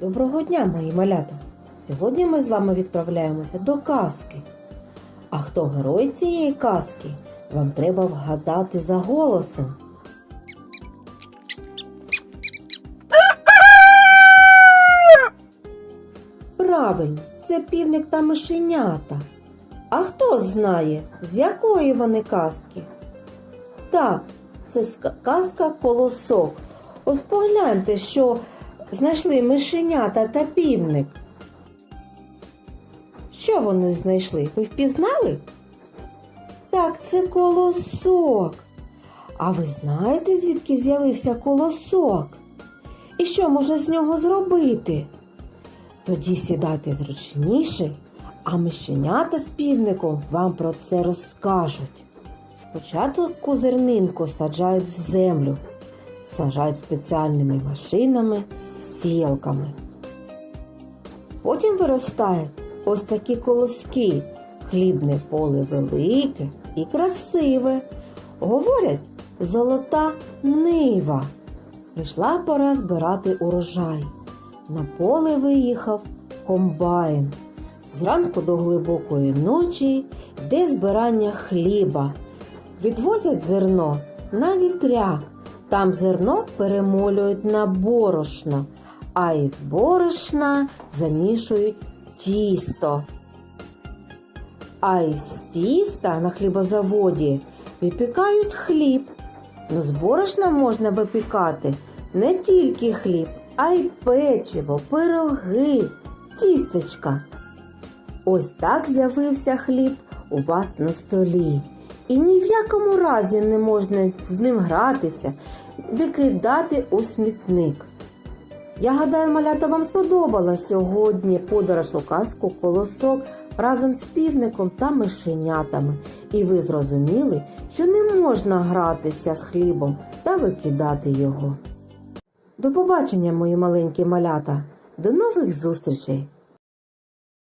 Доброго дня, мої малята! Сьогодні ми з вами відправляємося до казки. А хто герой цієї казки? Вам треба вгадати за голосом. Правильно, це півник та мишенята. А хто знає, з якої вони казки? Так, це казка колосок. Ось погляньте, що знайшли мишенята та півник. Що вони знайшли? Ви впізнали? Так, це колосок. А ви знаєте, звідки з'явився колосок? І що можна з нього зробити? Тоді сідайте зручніше, а мишенята з півником вам про це розкажуть. Спочатку зернинку саджають в землю, саджають спеціальними машинами, сіялками. Потім виростають ось такі колоски. Хлібне поле велике і красиве. Говорять, золота нива. Прийшла пора збирати урожай. На поле виїхав комбайн. Зранку до глибокої ночі йде збирання хліба. Відвозять зерно на вітряк. Там зерно перемолюють на борошно, а із борошна замішують тісто. А із тіста на хлібозаводі випікають хліб. Ну, з борошна можна випікати не тільки хліб, а й печиво, пироги, тістечка. Ось так з'явився хліб у вас на столі. І ні в якому разі не можна з ним гратися, викидати у смітник. Я гадаю, малята вам сподобалась сьогодні подорож у казку колосок разом з півником та мишенятами, і ви зрозуміли, що не можна гратися з хлібом та викидати його. До побачення, мої маленькі малята, до нових зустрічей!